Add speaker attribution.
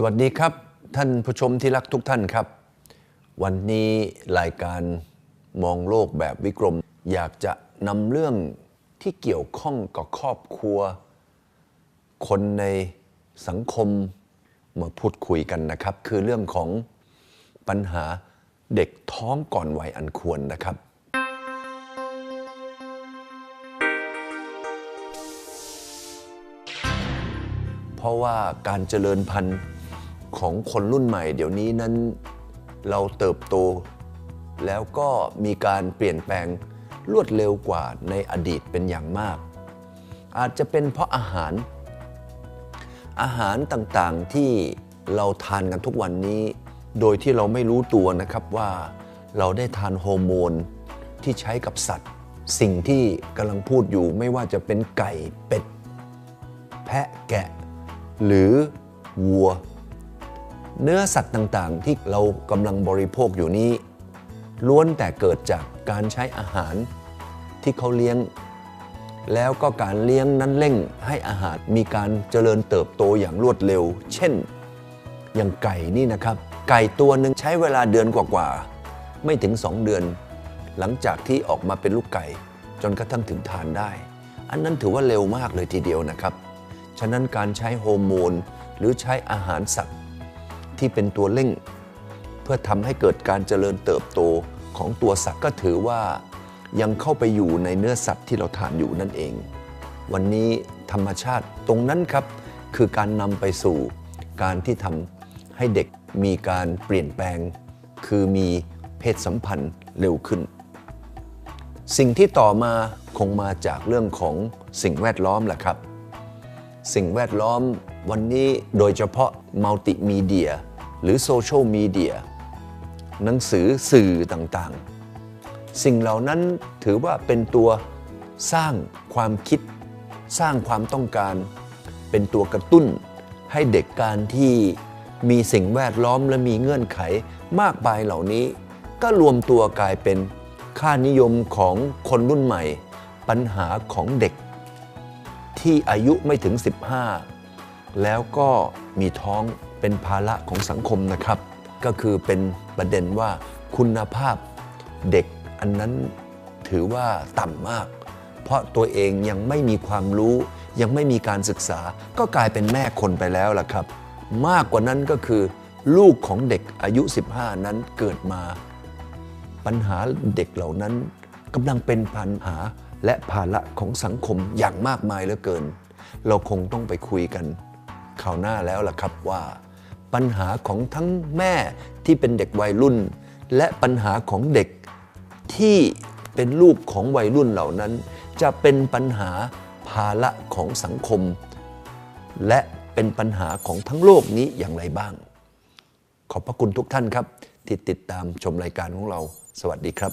Speaker 1: สวัสดีครับ ท่านผู้ชมที่รักทุกท่านครับ วันนี้รายการมองโลกแบบวิกรม อยากจะนำเรื่องที่เกี่ยวข้องกับครอบครัว คนในสังคมมาพูดคุยกันนะครับ คือเรื่องของปัญหาเด็กท้องก่อนวัยอันควรนะครับเพราะว่าการเจริญพันธุ์ ของคนรุ่นใหม่ เดี๋ยวนี้นั้นเราเติบโต แล้วก็มีการเปลี่ยนแปลงรวดเร็วกว่าในอดีตเป็นอย่างมาก อาจจะเป็นเพราะอาหาร อาหารต่างๆที่เราทานกันทุกวันนี้ โดยที่เราไม่รู้ตัวนะครับว่าเราได้ทานฮอร์โมนที่ใช้กับสัตว์ สิ่งที่กำลังพูดอยู่ไม่ว่าจะเป็นไก่เป็ด แพะแกะ หรือวัว เนื้อสัตว์ต่างๆ ที่เรากำลังบริโภคอยู่นี้ ล้วนแต่เกิดจากการใช้อาหารที่เขาเลี้ยง แล้วก็การเลี้ยงนั้นเร่งให้อาหารมีการเจริญเติบโตอย่างรวดเร็ว เช่น อย่างไก่นี่นะครับ ไก่ตัวหนึ่งใช้เวลาเดือนกว่าๆไม่ถึง 2 เดือน หลังจากที่ออกมาเป็นลูกไก่ จนกระทั่งถึงทานได้ อันนั้นถือว่าเร็วมากเลยทีเดียวนะครับ ฉะนั้นการใช้ฮอร์โมนหรือใช้อาหารสัตว์ ที่เป็นตัวเร่ง เพื่อทำให้เกิดการเจริญเติบโตของตัวสัตว์ก็ถือว่ายังเข้าไปอยู่ในเนื้อสัตว์ที่เราทานอยู่นั่นเอง วันนี้ธรรมชาติตรงนั้นครับ คือการนำไปสู่การที่ทำให้เด็กมีการเปลี่ยนแปลง คือมีเพศสัมพันธ์เร็วขึ้น สิ่งที่ต่อมาคงมาจากเรื่องของสิ่งแวดล้อมแหละครับ สิ่งแวดล้อมวันนี้โดยเฉพาะมัลติมีเดีย หรือโซเชียลมีเดียหนังสือสื่อต่างๆ สิ่งเหล่านั้นถือว่าเป็นตัวสร้างความคิด สร้างความต้องการ เป็นตัวกระตุ้นให้เด็กการที่มีสิ่งแวดล้อมและมีเงื่อนไขมากมายเหล่านี้ ก็รวมตัวกลายเป็นค่านิยมของคนรุ่นใหม่ ปัญหาของเด็ก ที่อายุไม่ถึง 15 แล้วก็มีท้องเป็นภาระของสังคมนะครับ ก็คือเป็นประเด็นว่าคุณภาพเด็กอันนั้นถือว่าต่ำมาก เพราะตัวเองยังไม่มีความรู้ ยังไม่มีการศึกษา ก็กลายเป็นแม่คนไปแล้วล่ะครับ มากกว่านั้นก็คือ ลูกของเด็กอายุ 15 นั้นเกิดมา ปัญหาเด็กเหล่านั้นกำลังเป็นปัญหา และภาระของสังคมอย่างมากมายเหลือเกิน เราคงต้องไปคุยกันคราวหน้าแล้วล่ะครับว่า ปัญหาของทั้งแม่ที่เป็นเด็กวัยรุ่น และปัญหาของเด็กที่เป็นลูกของวัยรุ่นเหล่านั้น จะเป็นปัญหาภาระของสังคม และเป็นปัญหาของทั้งโลกนี้อย่างไรบ้าง ขอบพระคุณทุกท่านครับ ที่ติดตามชมรายการของเรา สวัสดีครับ